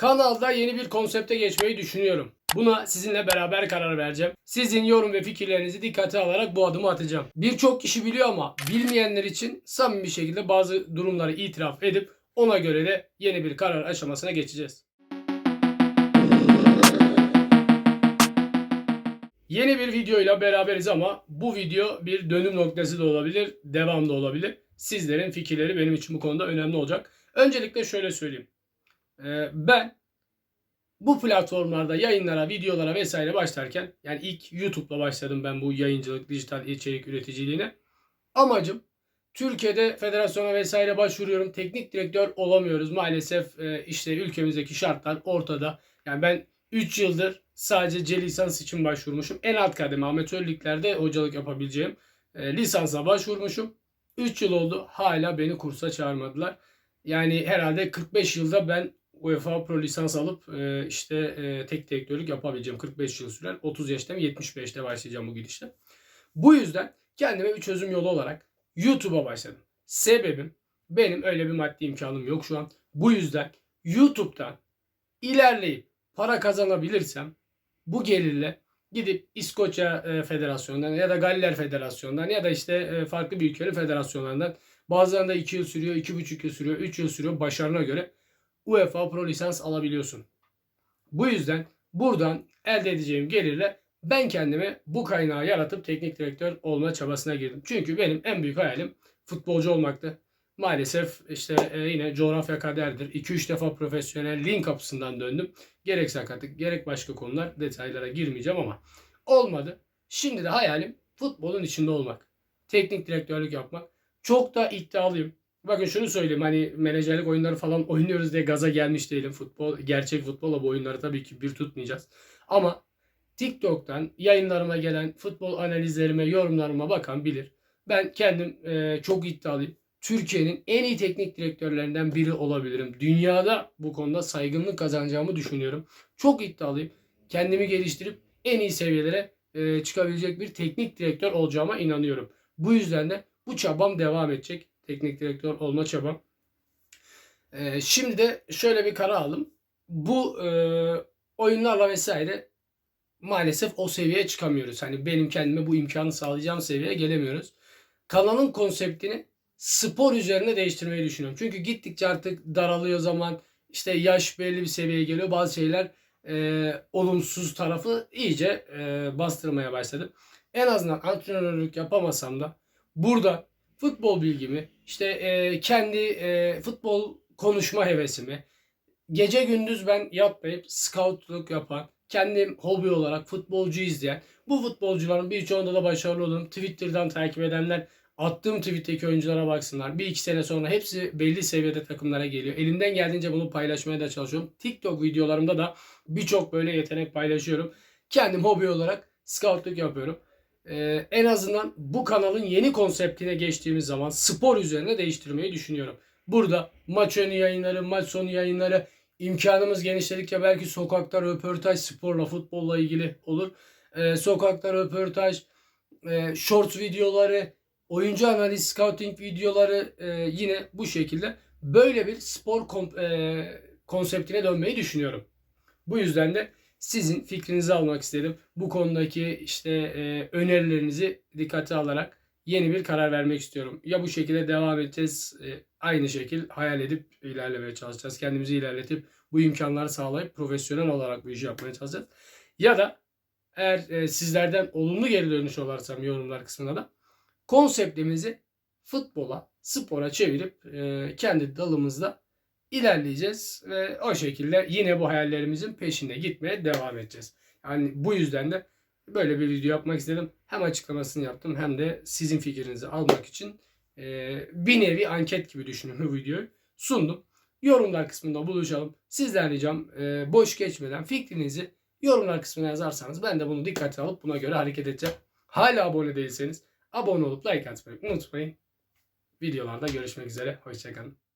Kanalda yeni bir konsepte geçmeyi düşünüyorum. Buna sizinle beraber karar vereceğim. Sizin yorum ve fikirlerinizi dikkate alarak bu adımı atacağım. Birçok kişi biliyor ama bilmeyenler için samimi bir şekilde bazı durumları itiraf edip ona göre de yeni bir karar aşamasına geçeceğiz. Yeni bir videoyla beraberiz ama bu video bir dönüm noktası da olabilir, devam da olabilir. Sizlerin fikirleri benim için bu konuda önemli olacak. Öncelikle şöyle söyleyeyim. Ee, ben bu platformlarda yayınlara, videolara vesaire başlarken yani ilk YouTube'la başladım ben bu yayıncılık, dijital içerik üreticiliğine. Amacım Türkiye'de federasyona vesaire başvuruyorum. Teknik direktör olamıyoruz. Maalesef e, işte ülkemizdeki şartlar ortada. Yani ben 3 yıldır sadece C lisans için başvurmuşum. En alt kademe amatör liglerde hocalık yapabileceğim e, lisansa başvurmuşum. 3 yıl oldu. Hala beni kursa çağırmadılar. Yani herhalde 45 yılda ben UEFA Pro lisans alıp e, işte e, tek direktörlük yapabileceğim. 45 yıl sürer. 30 yaşta 75'te başlayacağım bu gidişle. Bu yüzden kendime bir çözüm yolu olarak YouTube'a başladım. Sebebim benim öyle bir maddi imkanım yok şu an. Bu yüzden YouTube'dan ilerleyip para kazanabilirsem bu gelirle gidip İskoçya e, Federasyonu'ndan ya da Galler Federasyonu'ndan ya da işte e, farklı bir ülkenin federasyonlarından bazılarında 2 yıl sürüyor, 2,5 yıl sürüyor, 3 yıl sürüyor başarına göre UEFA Pro lisans alabiliyorsun. Bu yüzden buradan elde edeceğim gelirle ben kendime bu kaynağı yaratıp teknik direktör olma çabasına girdim. Çünkü benim en büyük hayalim futbolcu olmaktı. Maalesef işte e, yine coğrafya kaderdir. 2-3 defa profesyonelliğin kapısından döndüm. Gerek sakatlık gerek başka konular detaylara girmeyeceğim ama olmadı. Şimdi de hayalim futbolun içinde olmak. Teknik direktörlük yapmak. Çok da iddialıyım. Bakın şunu söyleyeyim hani menajerlik oyunları falan oynuyoruz diye gaza gelmiş değilim. Futbol, gerçek futbolla bu oyunları tabii ki bir tutmayacağız. Ama TikTok'tan yayınlarıma gelen futbol analizlerime, yorumlarıma bakan bilir. Ben kendim e, çok iddialıyım. Türkiye'nin en iyi teknik direktörlerinden biri olabilirim. Dünyada bu konuda saygınlık kazanacağımı düşünüyorum. Çok iddialıyım. Kendimi geliştirip en iyi seviyelere e, çıkabilecek bir teknik direktör olacağıma inanıyorum. Bu yüzden de bu çabam devam edecek. Teknik direktör olma çabam. E, şimdi de şöyle bir karar aldım. Bu e, oyunlarla vesaire maalesef o seviyeye çıkamıyoruz. Hani benim kendime bu imkanı sağlayacağım seviyeye gelemiyoruz. Kanalın konseptini spor üzerine değiştirmeyi düşünüyorum. Çünkü gittikçe artık daralıyor zaman işte yaş belli bir seviyeye geliyor. Bazı şeyler e, olumsuz tarafı iyice e, bastırmaya başladı. En azından antrenörlük yapamasam da burada futbol bilgimi işte e, kendi e, futbol konuşma hevesimi gece gündüz ben yatmayıp scoutluk yapan kendim hobi olarak futbolcu izleyen bu futbolcuların birçoğunda da başarılı olurum. Twitter'dan takip edenler attığım tweet'teki oyunculara baksınlar. Bir iki sene sonra hepsi belli seviyede takımlara geliyor. Elimden geldiğince bunu paylaşmaya da çalışıyorum. TikTok videolarımda da birçok böyle yetenek paylaşıyorum. Kendim hobi olarak scoutluk yapıyorum. Ee, en azından bu kanalın yeni konseptine geçtiğimiz zaman spor üzerine değiştirmeyi düşünüyorum. Burada maç önü yayınları, maç sonu yayınları, imkanımız genişledikçe belki sokakta röportaj sporla, futbolla ilgili olur. Ee, sokakta röportaj, e, short videoları, oyuncu analiz, scouting videoları e, yine bu şekilde böyle bir spor kom- e, konseptine dönmeyi düşünüyorum. Bu yüzden de sizin fikrinizi almak istedim. Bu konudaki işte e, önerilerinizi dikkate alarak yeni bir karar vermek istiyorum. Ya bu şekilde devam edeceğiz, e, aynı şekil hayal edip ilerlemeye çalışacağız. Kendimizi ilerletip bu imkanları sağlayıp profesyonel olarak bu işi yapmaya çalışacağız. Ya da eğer e, sizlerden olumlu geri dönüş olarsam yorumlar kısmına da konseptimizi futbola, spora çevirip e, kendi dalımızda ilerleyeceğiz ve o şekilde yine bu hayallerimizin peşinde gitmeye devam edeceğiz. Yani bu yüzden de böyle bir video yapmak istedim. Hem açıklamasını yaptım hem de sizin fikrinizi almak için e, bir nevi anket gibi düşünün bu videoyu sundum. Yorumlar kısmında buluşalım. Sizden ricam e, boş geçmeden fikrinizi yorumlar kısmına yazarsanız ben de bunu dikkate alıp buna göre hareket edeceğim. Hala abone değilseniz abone olup like atmayı unutmayın. Videolarda görüşmek üzere. Hoşçakalın.